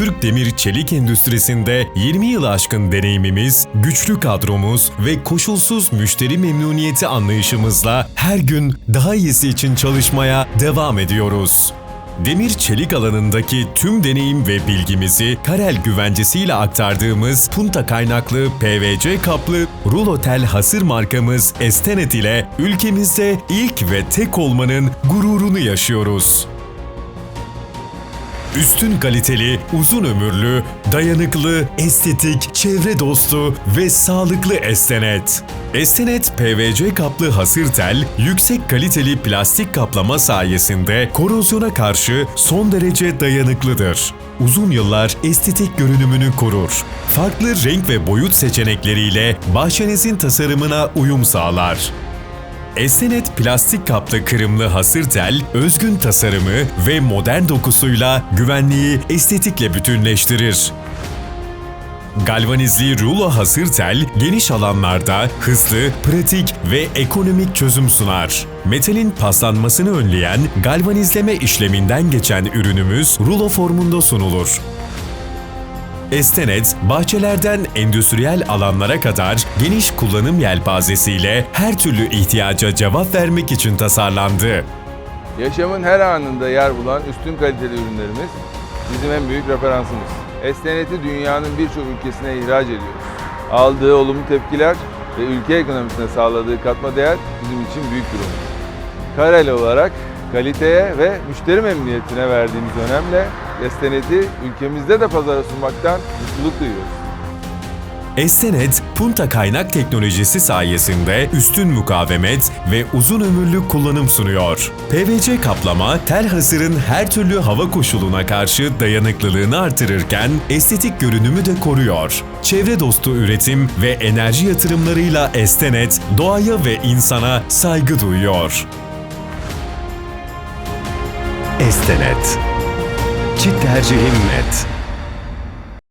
Türk demir çelik endüstrisinde 20 yılı aşkın deneyimimiz, güçlü kadromuz ve koşulsuz müşteri memnuniyeti anlayışımızla her gün daha iyisi için çalışmaya devam ediyoruz. Demir çelik alanındaki tüm deneyim ve bilgimizi Karel güvencesiyle aktardığımız punta kaynaklı PVC kaplı Rulotel hasır markamız Estenet ile ülkemizde ilk ve tek olmanın gururunu yaşıyoruz. Üstün kaliteli, uzun ömürlü, dayanıklı, estetik, çevre dostu ve sağlıklı Estenet. Estenet PVC kaplı hasır tel, yüksek kaliteli plastik kaplama sayesinde korozyona karşı son derece dayanıklıdır. Uzun yıllar estetik görünümünü korur. Farklı renk ve boyut seçenekleriyle bahçenizin tasarımına uyum sağlar. Estenet plastik kaplı kırımlı hasır tel, özgün tasarımı ve modern dokusuyla güvenliği estetikle bütünleştirir. Galvanizli rulo hasır tel, geniş alanlarda hızlı, pratik ve ekonomik çözüm sunar. Metalin paslanmasını önleyen galvanizleme işleminden geçen ürünümüz rulo formunda sunulur. Estenet, bahçelerden endüstriyel alanlara kadar geniş kullanım yelpazesiyle her türlü ihtiyaca cevap vermek için tasarlandı. Yaşamın her anında yer bulan üstün kaliteli ürünlerimiz bizim en büyük referansımız. Estenet'i dünyanın birçok ülkesine ihraç ediyoruz. Aldığı olumlu tepkiler ve ülke ekonomisine sağladığı katma değer bizim için büyük bir onur. Karel olarak kaliteye ve müşteri memnuniyetine verdiğimiz önemle Estenet'i ülkemizde de pazara sunmaktan mutluluk duyuyoruz. Estenet, punta kaynak teknolojisi sayesinde üstün mukavemet ve uzun ömürlü kullanım sunuyor. PVC kaplama, tel hasırın her türlü hava koşuluna karşı dayanıklılığını artırırken estetik görünümü de koruyor. Çevre dostu üretim ve enerji yatırımlarıyla Estenet, doğaya ve insana saygı duyuyor. Estenet. Çift tercihim net.